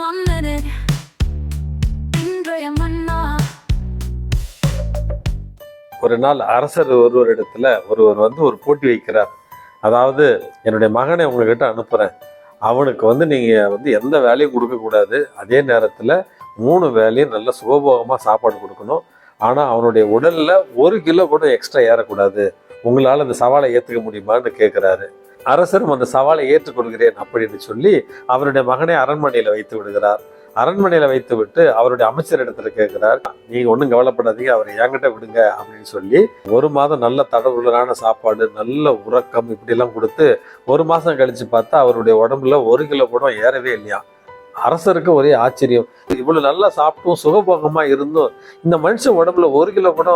one minute. இன்றைய மன்னா. ஒரு நாள் அரசர் ஒருவர் இடத்துல ஒருவர் வந்து ஒரு போட்டி வைக்கிறார். அதாவது என்னுடைய மகனை உங்ககிட்ட அனுப்புகிறேன் அவனுக்கு வந்து நீங்கள் வந்து எந்த வேலையும் கொடுக்கக்கூடாது அதே நேரத்தில் மூணு வேலையும் நல்ல சுகபோகமாக சாப்பாடு கொடுக்கணும். ஆனால் அவனுடைய உடலில் ஒரு கிலோ கூட எக்ஸ்ட்ரா ஏறக்கூடாது. உங்களால் அந்த சவாலை ஏற்றுக்க முடியுமான்னு கேட்குறாரு அரசரும் அந்த சவாலை ஏற்றுக்கொள்கிறேன் அப்படின்னு சொல்லி அவருடைய மகனை அரண்மனையில் வைத்து விடுகிறார். அரண்மனையில் வைத்து விட்டு அவருடைய அமைச்சர் இடத்துல கேட்கிறார் நீங்க ஒன்றும் கவலைப்படாதீங்க அவரை என்கிட்ட விடுங்க அப்படின்னு சொல்லி ஒரு மாதம் நல்ல தடவுடலான சாப்பாடு நல்ல உறக்கம் இப்படிலாம் கொடுத்து ஒரு மாதம் கழிச்சு பார்த்தா அவருடைய உடம்புல ஒரு கிலோ கூட ஏறவே இல்லையா? அரசருக்கு ஒரே ஆச்சரியம். இவ்வளவு நல்லா சாப்பிட்டும் சுகபோகமா இருந்தும் இந்த மனுஷன் உடம்புல ஒரு கிலோ கூட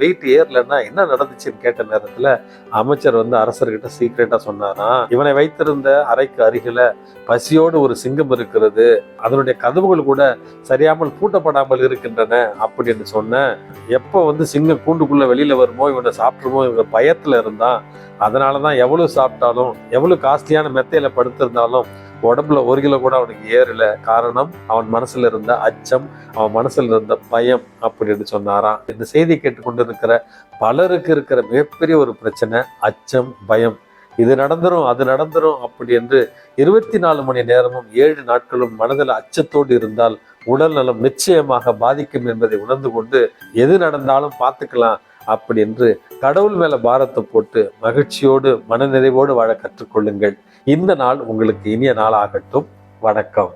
வெயிட் ஏறலைன்னா என்ன நடந்துச்சுன்னு கேட்ட நேரத்துல அமைச்சர் வந்து அரசர்கிட்ட சீக்கிரட்டா சொன்னாராம் இவனை வைத்திருந்த அறைக்கு அருகில பசியோடு ஒரு சிங்கம் இருக்கிறது. அதனுடைய கதவுகள் கூட சரியாமல் பூட்டப்படாமல் இருக்கின்றன அப்படின்னு சொன்னேன் எப்போ வந்து சிங்கம் கூண்டுக்குள்ள வெளியில வருமோ இவனை சாப்பிட்டுருமோ இவங்க பயத்துல இருந்தான். அதனாலதான் எவ்வளவு சாப்பிட்டாலும் எவ்வளவு காஸ்ட்லியான மெத்தையில படுத்திருந்தாலும் உடம்புல ஒரு கிலோ கூட அவனுக்கு ஏறல. காரணம் அவன் மனசுல இருந்த அச்சம் அவன் மனசுல இருந்த பயம் அப்படின்னு சொன்னாராம். இந்த செய்தி கேட்டுக்கொண்டு இருக்கிற பலருக்கு இருக்கிற மிகப்பெரிய ஒரு பிரச்சனை அச்சம் பயம். இது நடந்துரும் அது நடந்துரும் அப்படி என்று இருபத்தி நாலு மணி நேரமும் ஏழு நாட்களும் மனதில் அச்சத்தோடு இருந்தால் உடல் நலம் நிச்சயமாக பாதிக்கும் என்பதை உணர்ந்து கொண்டு எது நடந்தாலும் பார்த்துக்கலாம். அப்படி என்று கடவுள் மேல பாரத்தை போட்டு மகிழ்ச்சியோடு மனநிறைவோடு வாழ கற்றுக்கொள்ளுங்கள். இந்த நாள் உங்களுக்கு இனிய நாள் ஆகட்டும் வணக்கம்.